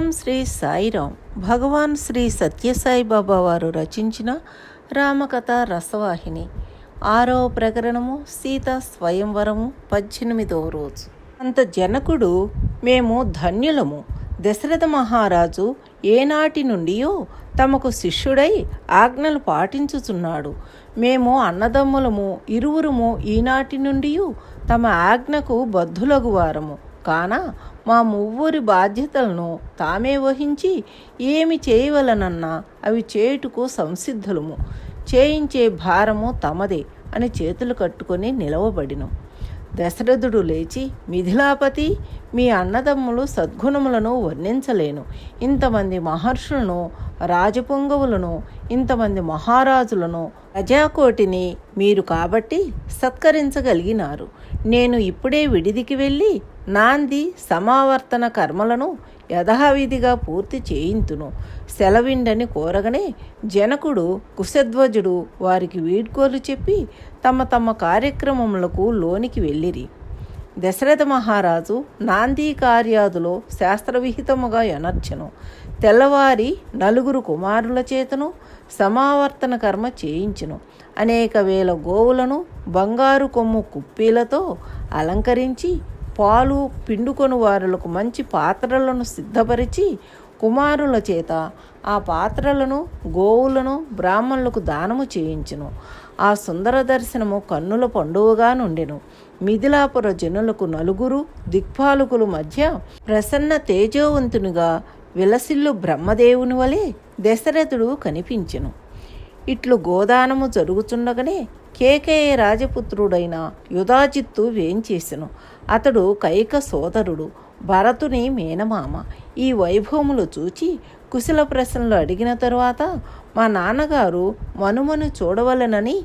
ఓం శ్రీ సాయిరాం భగవాన్ శ్రీ సత్యసాయి బాబా వారు రచించిన రామకథ రసవాహిని. ఆరో ప్రకరణము సీత స్వయంవరము పద్దెనిమిదవ రోజు. అంత జనకుడు మేము ధన్యులము. దశరథ మహారాజు ఏనాటి నుండియో తమకు శిష్యుడై ఆజ్ఞలు పాటించుచున్నాడు. మేము అన్నదమ్ములము ఇరువురుము ఈనాటి నుండి తమ ఆజ్ఞకు బద్ధులగు వారము. కాన మా మువ్వురి బాధ్యతలను తామే వహించి ఏమి చేయవలనన్నా అవి చేయుటకు సంసిద్ధులము. చేయించే భారము తమదే అని చేతులు కట్టుకొని నిలవబడిను. దశరథుడు లేచి మిథిలాపతి మీ అన్నదమ్ములు సద్గుణములను వర్ణించలేను. ఇంతమంది మహర్షులను రాజపుంగవులను ఇంతమంది మహారాజులను ప్రజాకోటిని మీరు కాబట్టి సత్కరించగలిగినారు. నేను ఇప్పుడే విడిదికి వెళ్ళి నాంది సమావర్తన కర్మలను యథావిధిగా పూర్తి చేయింతును. సెలవిండని కోరగనే జనకుడు కుశధ్వజుడు వారికి వీడ్కోలు చెప్పి తమ తమ కార్యక్రమములకు లోనికి వెళ్ళిరి. దశరథ మహారాజు నాంది కార్యాదులో శాస్త్రవిహితముగా ఎనర్చను. తెల్లవారి నలుగురు కుమారుల చేతను సమావర్తన కర్మ చేయించును. అనేక వేల గోవులను బంగారు కొమ్ము కుప్పీలతో అలంకరించి పాలు పిండుకొని వారులకు మంచి పాత్రలను సిద్ధపరిచి కుమారుల చేత ఆ పాత్రలను గోవులను బ్రాహ్మణులకు దానము చేయించును. ఆ సుందర దర్శనము కన్నుల పండువగా నుండెను. మిథిలాపుర జనులకు నలుగురు దిక్పాలకుల మధ్య ప్రసన్న తేజోవంతునిగా విలసిల్లు బ్రహ్మదేవుని వలె దశరథుడు కనిపించెను. ఇట్లు గోదానము జరుగుచుండగానే కేకేయ రాజపుత్రుడైన యుధాజిత్తు వేంచేసెను. అతడు కైక సోదరుడు భరతుని మేనమామ. ఈ వైభవములు చూచి కుశల ప్రశ్నలు అడిగిన తరువాత మా నాన్నగారు మనుమను చూడవలనని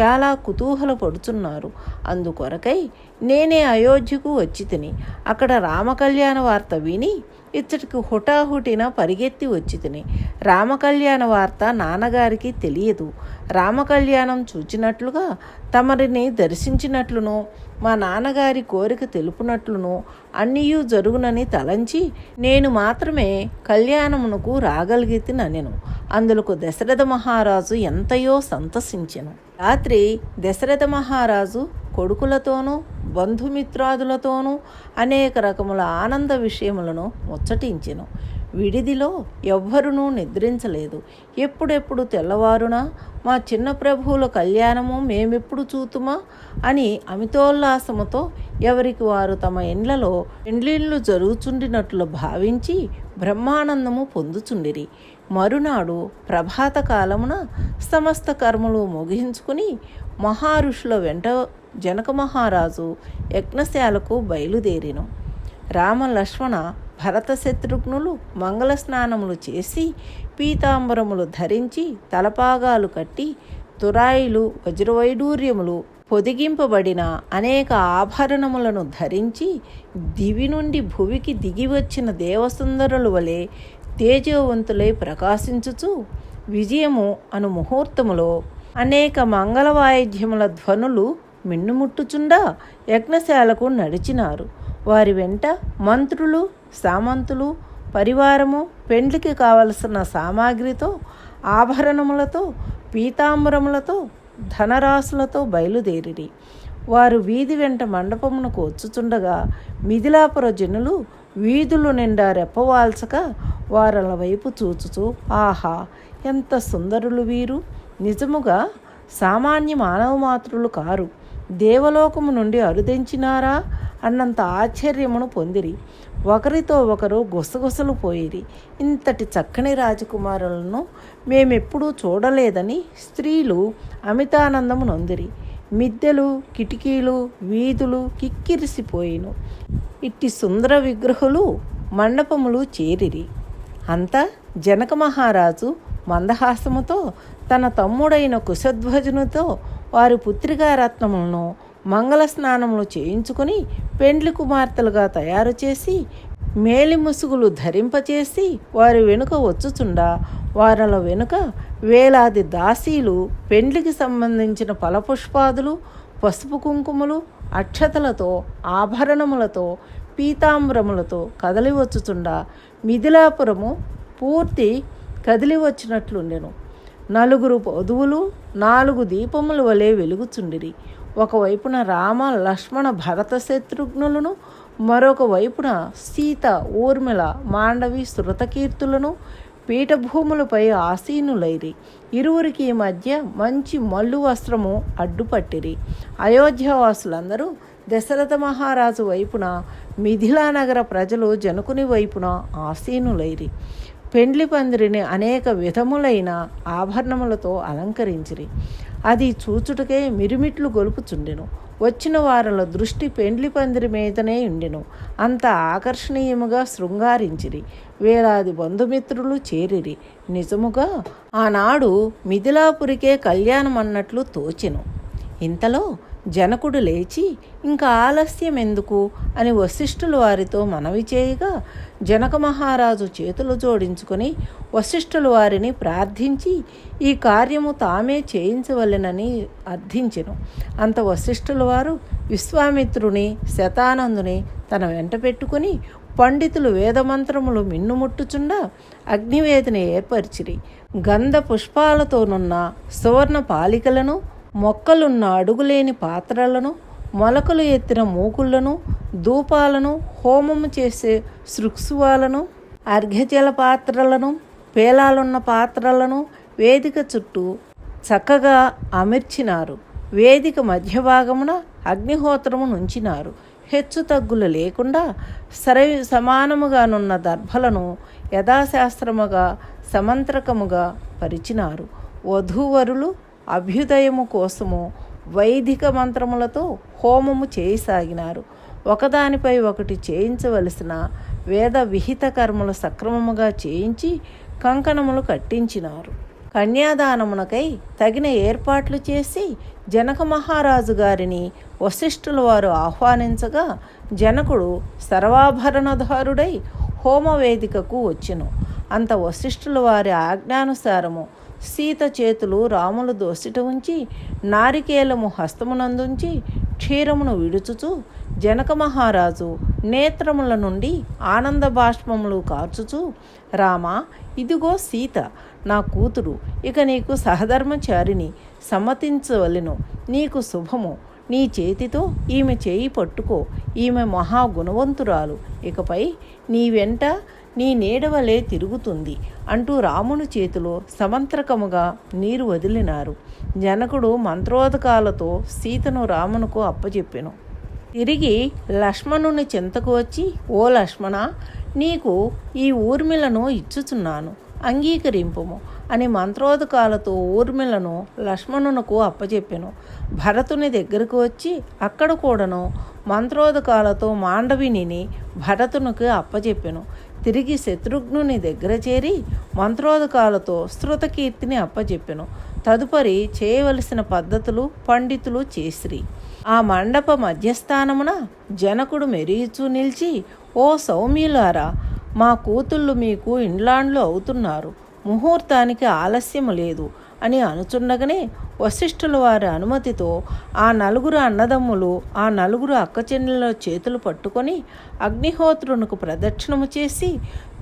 చాలా కుతూహలపడుచున్నారు అందుకొరకై నేనే అయోధ్యకు వచ్చి తిని అక్కడ రామకళ్యాణ వార్త విని ఇచ్చటికి హుటాహుటిన పరిగెత్తి వచ్చి తిని. రామకళ్యాణ వార్త నాన్నగారికి తెలియదు. రామకళ్యాణం చూచినట్లుగా తమరిని దర్శించినట్లును మా నాన్నగారి కోరిక తెలుపునట్లును అన్నీయూ జరుగునని తలంచి నేను మాత్రమే కళ్యాణమునకు రాగలిగితిననెను అందులకు దశరథ మహారాజు ఎంతయో సంతసించెను. రాత్రి దశరథ మహారాజు కొడుకులతోనూ బంధుమిత్రాదులతోనూ అనేక రకముల ఆనంద విషయములను ముచ్చటించెను. విడిదిలో ఎవ్వరునూ నిద్రించలేదు. ఎప్పుడెప్పుడు తెల్లవారునా మా చిన్న ప్రభువుల కళ్యాణము మేమెప్పుడు చూతుమా అని అమితోల్లాసముతో ఎవరికి వారు తమ ఇండ్లలో పెండ్లిళ్ళు జరుగుచుండినట్లు భావించి బ్రహ్మానందము పొందుచుండిరి. మరునాడు ప్రభాత కాలమున సమస్త కర్మలు ముగించుకుని మహారుషుల వెంట జనక మహారాజు యజ్ఞశాలకు బయలుదేరిను. రామ లక్ష్మణ భరత శత్రుఘ్నులు మంగళ స్నానములు చేసి పీతాంబరములు ధరించి తలపాగాలు కట్టి తురాయిలు వజ్రవైడూర్యములు పొదిగింపబడిన అనేక ఆభరణములను ధరించి దివి నుండి భువికి దిగి వచ్చిన దేవసుందరుల వలె తేజవంతులై ప్రకాశించుచు విజయము అను ముహూర్తములో అనేక మంగళ వాయిద్యముల ధ్వనులు మిన్నుముట్టుచుండా యజ్ఞశాలకు నడిచినారు. వారి వెంట మంత్రులు సామంతులు పరివారము పెండ్లికి కావలసిన సామాగ్రితో ఆభరణములతో పీతాంబరములతో ధనరాశులతో బయలుదేరిరి. వారు వీధి వెంట మండపమునకు వచ్చుచుండగా మిథిలాపుర జనులు వీధులు నిండా రెప్పవాల్చక వారల వైపు చూచుచూ ఆహా ఎంత సుందరులు వీరు! నిజముగా సామాన్య మానవ మాతృలు కారు. దేవలోకము నుండి అరుదించినారా? అన్నంత ఆశ్చర్యమును పొందిరి. ఒకరితో ఒకరు గుసగుసలు పోయిరి. ఇంతటి చక్కని రాజకుమారులను మేమెప్పుడూ చూడలేదని స్త్రీలు అమితానందము నొందిరి. మిద్దెలు కిటికీలు వీధులు కిక్కిరిసిపోయిను. ఇట్టి సుందర విగ్రహులు మండపములు చేరిరి. అంతా జనక మహారాజు మందహాసముతో తన తమ్ముడైన కుశధ్వజునితో వారి పుత్రికారత్నములను మంగళ స్నానములు చేయించుకుని పెండ్లి కుమార్తెలుగా తయారు చేసి మేలి ముసుగులు ధరింపచేసి వారి వెనుక వచ్చుచుండా. వారల వెనుక వేలాది దాసీలు పెండ్లికి సంబంధించిన ఫలపుష్పాదులు పసుపు కుంకుమలు అక్షతలతో ఆభరణములతో పీతాంబరములతో కదలి వచ్చుచుండా. మిథిలాపురము పూర్తి కదిలి వచ్చినట్లుండెను. నలుగురు వధువులు నాలుగు దీపముల వలె వెలుగుచుండిరి. ఒకవైపున రామ లక్ష్మణ భరత శత్రుఘ్నులను మరొక వైపున సీత ఊర్మిళ మాండవి శృతకీర్తులను పీఠభూములపై ఆసీనులైరి. ఇరువురికి మధ్య మంచి మల్లు వస్త్రము అడ్డుపట్టిరి. అయోధ్యవాసులందరూ దశరథ మహారాజు వైపున మిథిలా నగర ప్రజలు జనకుని వైపున ఆసీనులైరి. పెండ్లి పందిరిని అనేక విధములైన ఆభరణములతో అలంకరించిరి. అది చూచుటకే మిరుమిట్లు గొలుపుచుండెను. వచ్చిన వారిలో దృష్టి పెండ్లి పందిరి మీదనే ఉండెను అంత ఆకర్షణీయముగా శృంగారించిరి. వేలాది బంధుమిత్రులు చేరిరి. నిజముగా ఆనాడు మిథిలాపురికే కళ్యాణం అన్నట్లు తోచెను. ఇంతలో జనకుడు లేచి ఇంకా ఆలస్యం ఎందుకు? అని వశిష్ఠులు వారితో మనవి చేయగా జనక మహారాజు చేతులు జోడించుకొని వశిష్ఠులు వారిని ప్రార్థించి ఈ కార్యము తామే చేయించవలెనని అర్థించెను. అంత వశిష్ఠుల వారు విశ్వామిత్రుని శతానందుని తన వెంట పెట్టుకుని పండితులు వేదమంత్రములు మిన్నుముట్టుచుండా అగ్నివేదిని ఏర్పరిచిరి. గంధ పుష్పాలతోనున్న సువర్ణ పాలికలను మొక్కలున్న అడుగులేని పాత్రలను మొలకలు ఎత్తిన మూకుళ్ళను ధూపాలను హోమము చేసే సృక్సువాలను అర్ఘ్యజల పాత్రలను పేలాలున్న పాత్రలను వేదిక చుట్టూ చక్కగా అమర్చినారు. వేదిక మధ్య భాగమున అగ్నిహోత్రము నుంచినారు. హెచ్చు తగ్గులు లేకుండా సరి సమానముగానున్న దర్భలను యథాశాస్త్రముగా సమంత్రకముగా పరిచినారు. వధూవరులు అభ్యుదయము కోసము వైదిక మంత్రములతో హోమము చేయసాగినారు. ఒకదానిపై ఒకటి చేయించవలసిన వేద విహిత కర్మలు సక్రమముగా చేయించి కంకణములు కట్టించినారు. కన్యాదానమునకై తగిన ఏర్పాట్లు చేసి జనక మహారాజు గారిని వశిష్ఠుల వారు ఆహ్వానించగా జనకుడు సర్వాభరణధారుడై హోమవేదికకు వచ్చెను. అంత వశిష్ఠుల వారి ఆజ్ఞానుసారము సీత చేతులు రాములు దోసిట ఉంచి నారికేలము హస్తమునందుంచి క్షీరమును విడుచుచు జనక మహారాజు నేత్రముల నుండి ఆనంద బాష్పములు కార్చుచు రామా ఇదిగో సీత నా కూతురు ఇక నీకు సహధర్మచారిని సమ్మతించవలెను. నీకు శుభము. నీ చేతితో ఈమె చేయి పట్టుకో. ఈమె మహాగుణవంతురాలు. ఇకపై నీ వెంట నీ నీడవలే తిరుగుతుంది అంటూ రాముని చేతిలో సమంత్రకముగా నీరు వదిలినారు. జనకుడు మంత్రోదకాలతో సీతను రామునకు అప్పచెప్పెను తిరిగి లక్ష్మణుని చింతకు వచ్చి ఓ లక్ష్మణ నీకు ఈ ఊర్మిలను ఇచ్చుచున్నాను అంగీకరింపుము అని మంత్రోదకాలతో ఊర్మిలను లక్ష్మణునకు అప్పచెప్పెను భరతుని దగ్గరకు వచ్చి అక్కడ కూడాను మంత్రోదకాలతో మాండవిని భరతునికి అప్పచెప్పెను తిరిగి శత్రుఘ్నుని దగ్గర చేరి మంత్రోదకాలతో శృతకీర్తిని అప్పచెప్పెను తదుపరి చేయవలసిన పద్ధతులు పండితులు చేసిరి. ఆ మండప మధ్యస్థానమున జనకుడు మెరీచు నిలిచి ఓ సౌమ్యులారా మా కూతుళ్ళు మీకు ఇండ్లాండ్లు అవుతున్నారు. ముహూర్తానికి ఆలస్యము లేదు. అని అనుచుండగానే వశిష్ఠుల వారి అనుమతితో ఆ నలుగురు అన్నదమ్ములు ఆ నలుగురు అక్కచెల్లెల చేతులు పట్టుకొని అగ్నిహోత్రునకు ప్రదక్షిణము చేసి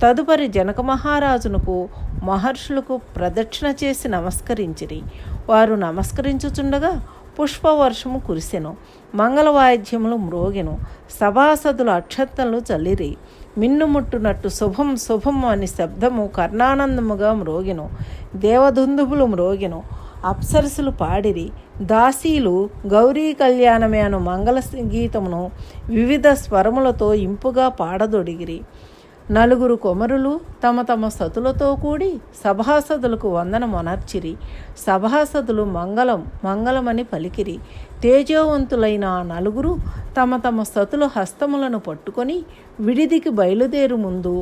తదుపరి జనక మహారాజునకు మహర్షులకు ప్రదక్షిణ చేసి నమస్కరించిరి. వారు నమస్కరించుచుండగా పుష్పవర్షము కురిసెను మంగళవాయిద్యములు మ్రోగెను సభాసదులు అక్షత్తలు చల్లిరి. మిన్నుముట్టునట్టు శుభం శుభం అని శబ్దము కర్ణానందముగా మ్రోగెను దేవదుందుబులు మ్రోగెను. అప్సరసులు పాడిరి దాసీలు గౌరీ కళ్యాణమే అను మంగళ గీతమును వివిధ స్వరములతో ఇంపుగా పాడదొడిగిరి. నలుగురు కుమరులు తమ తమ సతులతో కూడి సభాసదులకు వందనమొనర్చిరి. సభాసదులు మంగళం మంగళమని పలికిరి. తేజోవంతులైన ఆ నలుగురు తమ తమ సతుల హస్తములను పట్టుకొని విడిదికి బయలుదేరు ముందు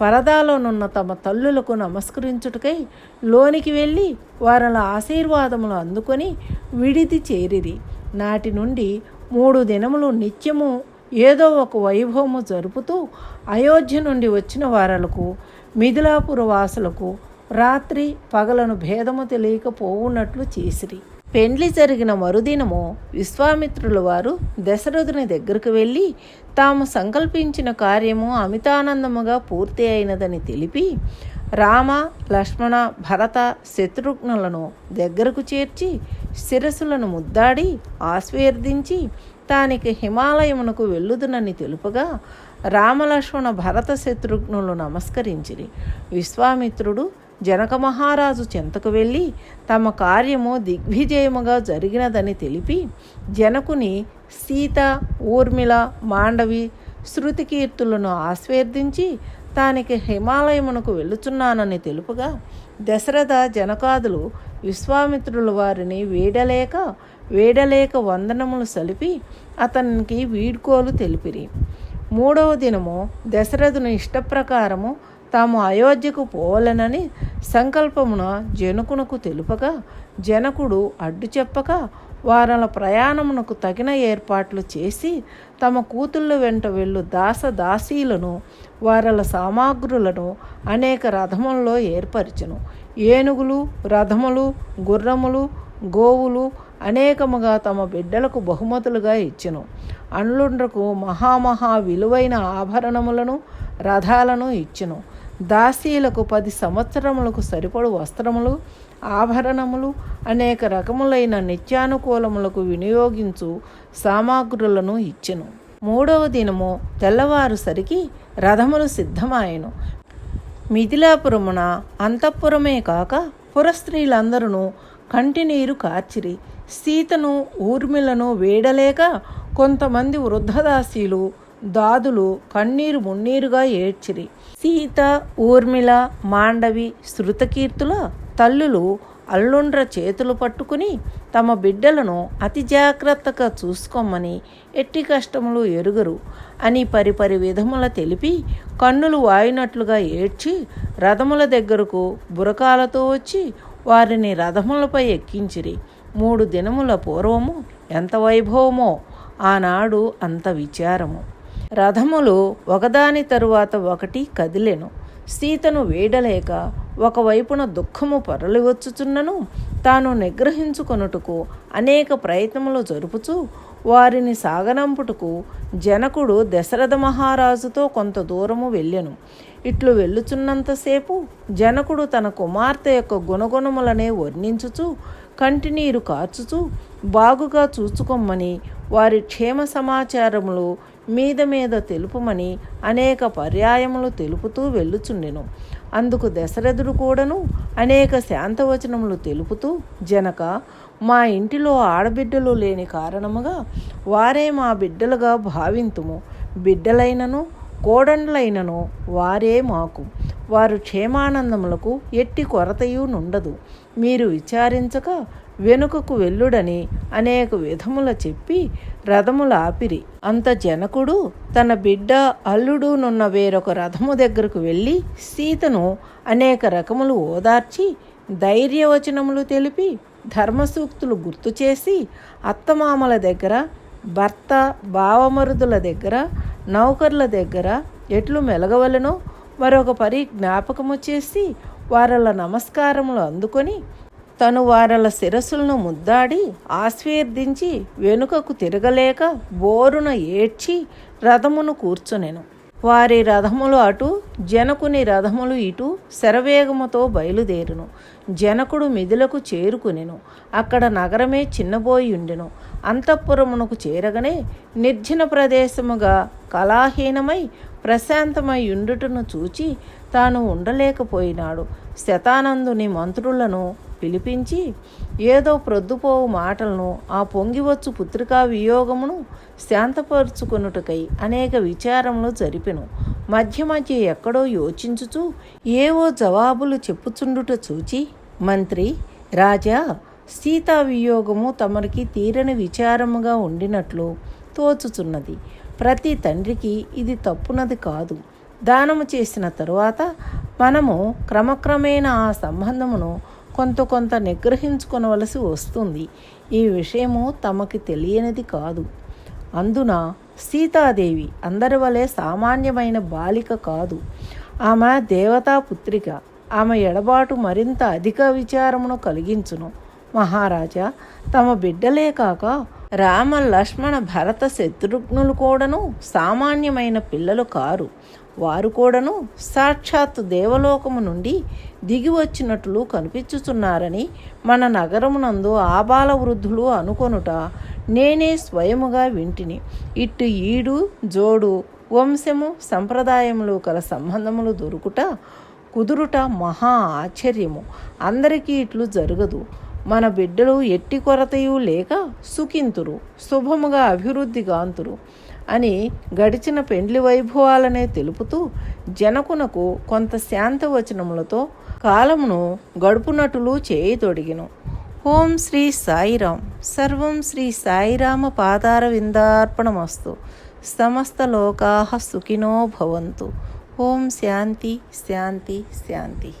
పరదాలోనున్న తమ తల్లులకు నమస్కరించుటకై లోనికి వెళ్ళి వారిల ఆశీర్వాదములు అందుకొని విడిది చేరిరి. నాటి నుండి మూడు దినములు నిత్యము ఏదో ఒక వైభవము జరుపుతూ అయోధ్య నుండి వచ్చిన వారలకు మిథిలాపుర వాసులకు రాత్రి పగలను భేదము తెలియకపోవున్నట్లు చేసిరి. పెండ్లి జరిగిన మరుదినము విశ్వామిత్రుల వారు దశరథుని దగ్గరకు వెళ్ళి తాము సంకల్పించిన కార్యము అమితానందముగా పూర్తి అయినదని తెలిపి రామ లక్ష్మణ భరత శత్రుఘ్నులను దగ్గరకు చేర్చి శిరస్సులను ముద్దాడి ఆశీర్వదించి తానికి హిమాలయమునకు వెళ్ళుదునని తెలుపగా రామలక్ష్మణ భరత శత్రుఘ్నులు నమస్కరించిరి. విశ్వామిత్రుడు జనక మహారాజు చెంతకు వెళ్ళి తమ కార్యము దిగ్విజయముగా జరిగినదని తెలిపి జనకుని సీత ఊర్మిళ మాండవి శృతికీర్తులను ఆస్వేర్దించి తానికి హిమాలయమునకు వెళ్ళుచున్నానని తెలుపుగా దశరథ జనకాదులు విశ్వామిత్రుల వారిని వీడలేక వేడలేక వందనములు సలిపి అతనికి వీడ్కోలు తెలిపిరి. మూడవ దినము దశరథుని ఇష్టప్రకారము తాము అయోధ్యకు పోవలనని సంకల్పమున జనకునకు తెలుపగా జనకుడు అడ్డు చెప్పక వారల ప్రయాణమునకు తగిన ఏర్పాట్లు చేసి తమ కూతుళ్ళ వెంట వెళ్ళు దాస దాసీలను వారల సామాగ్రులను అనేక రథములలో ఏర్పరిచను. ఏనుగులు రథములు గుర్రములు గోవులు అనేకముగా తమ బిడ్డలకు బహుమతులుగా ఇచ్చెను. అండ్లుండ్రకు మహామహా విలువైన ఆభరణములను రథాలను ఇచ్చెను. దాసీలకు పది సంవత్సరములకు సరిపడు వస్త్రములు ఆభరణములు అనేక రకములైన నిత్యానుకూలములకు వినియోగించు సామాగ్రులను ఇచ్చెను. మూడవ దినము తెల్లవారుసరికి రథములు సిద్ధమాయెను. మిథిలాపురమున అంతఃపురమే కాక పురస్త్రీలందరూ కంటినీరు కార్చిరి. సీతను ఊర్మిలను వేడలేక కొంతమంది వృద్ధదాసీలు దాదులు కన్నీరు మున్నీరుగా ఏడ్చిరి. సీత ఊర్మిళ మాండవి శృతకీర్తుల తల్లులు అల్లుండ్ర చేతులు పట్టుకుని తమ బిడ్డలను అతి జాగ్రత్తగా చూసుకోమని ఎట్టి కష్టములు ఎరుగరు అని పరిపరి విధముల తెలిపి కన్నులు వాయినట్లుగా ఏడ్చి రథముల దగ్గరకు బురకాలతో వచ్చి వారిని రథములపై ఎక్కించిరి. మూడు దినముల పూర్వము ఎంత వైభవమో ఆనాడు అంత విచారము. రథములు ఒకదాని తరువాత ఒకటి కదిలెను. సీతను వేడలేక ఒకవైపున దుఃఖము పొరలివచ్చుచున్నను. తాను నిగ్రహించుకొనుటకు అనేక ప్రయత్నములు జరుపుచూ వారిని సాగనంపుటకు జనకుడు దశరథ మహారాజుతో కొంత దూరము వెళ్ళెను. ఇట్లు వెళ్ళుచున్నంతసేపు జనకుడు తన కుమార్తె యొక్క గుణగుణములనే వర్ణించుచు కంటినీరు కార్చుచు బాగుగా చూచుకొమ్మని వారి క్షేమ సమాచారములు మీద మీద తెలుపుమని అనేక పర్యాయములు తెలుపుతూ వెళ్ళుచుండెను. అందుకు దశరథుడు కూడాను అనేక శాంతవచనములు తెలుపుతూ జనక మా ఇంటిలో ఆడబిడ్డలు లేని కారణముగా వారే మా బిడ్డలుగా భావింతుము. బిడ్డలైనను కోడండ్లైనను వారే మాకు. వారు క్షేమానందములకు ఎట్టి కొరతయు నుండదు. మీరు విచారించక వెనుకకు వెళ్ళుడని అనేక విధముల చెప్పి రథముల ఆపిరి. అంత జనకుడు తన బిడ్డ అల్లుడు నున్న వేరొక రథము దగ్గరకు వెళ్ళి సీతను అనేక రకములు ఓదార్చి ధైర్యవచనములు తెలిపి ధర్మసూక్తులు గుర్తు చేసి అత్తమామల దగ్గర భర్త బావమరుదుల దగ్గర నౌకర్ల దగ్గర ఎట్లు మెలగవలనో మరొక పరి జ్ఞాపకము చేసి వారల నమస్కారములు అందుకొని తను వారల శిరస్సులను ముద్దాడి ఆశీర్దించి వెనుకకు తిరగలేక బోరున ఏడ్చి రథమును కూర్చునెను. వారి రథములు అటు జనకుని రథములు ఇటు శరవేగముతో బయలుదేరును. జనకుడు మిథులకు చేరుకునెను. అక్కడ నగరమే చిన్నబోయిండెను. అంతఃపురమునకు చేరగనే నిర్జన ప్రదేశముగా కళాహీనమై ప్రశాంతమై ఉండుటను చూచి తాను ఉండలేకపోయినాడు. శతానందుని మంత్రులను పిలిపించి ఏదో ప్రొద్దుపోవు మాటలను ఆ పొంగివచ్చు పుత్రికా వియోగమును శాంతపరుచుకొనుటకై అనేక విచారములు జరిపెను. మధ్య మధ్య ఎక్కడో యోచించుచు ఏవో జవాబులు చెప్పుచుండుట చూచి మంత్రి రాజా సీతా వియోగము తమరికి తీరని విచారముగా ఉండినట్లు తోచుచున్నది. ప్రతి తండ్రికి ఇది తప్పునది కాదు. దానము చేసిన తరువాత మనము క్రమక్రమేణ ఆ సంబంధమును కొంత కొంత నిగ్రహించుకొనవలసి వస్తుంది. ఈ విషయము తమకి తెలియనిది కాదు. అందున సీతాదేవి అందరి వలె సామాన్యమైన బాలిక కాదు. ఆమె దేవతా పుత్రిక. ఆమె ఎడబాటు మరింత అధిక విచారమును కలిగించును. మహారాజా తమ బిడ్డలే కాక రామ లక్ష్మణ భరత శత్రుఘ్నులు కూడాను సామాన్యమైన పిల్లలు కారు. వారు కూడాను సాక్షాత్ దేవలోకము నుండి దిగి వచ్చినట్లు కనిపించుచున్నారని మన నగరమునందు ఆబాల వృద్ధులు అనుకొనుట నేనే స్వయముగా వింటిని. ఇట్టు ఈడు జోడు వంశము సంప్రదాయములు కల సంబంధములు దొరుకుట కుదురుట మహా ఆశ్చర్యము. అందరికీ ఇట్లు జరగదు. మన బిడ్డలు ఎట్టి కొరతయు లేక సుఖింతురు శుభముగా అభివృద్ధి గాంతురు. అని గడిచిన పెండ్లి వైభవాలనే తెలుపుతూ జనకునకు కొంత శాంతవచనములతో కాలమును గడుపునటులు చేయతొడిగిను ఓం శ్రీ సాయిరాం సర్వం శ్రీ సాయిరామ పాదార విందార్పణమస్తు సమస్త లోకా సుఖినో భవంతు. ఓం శాంతి శాంతి శాంతి.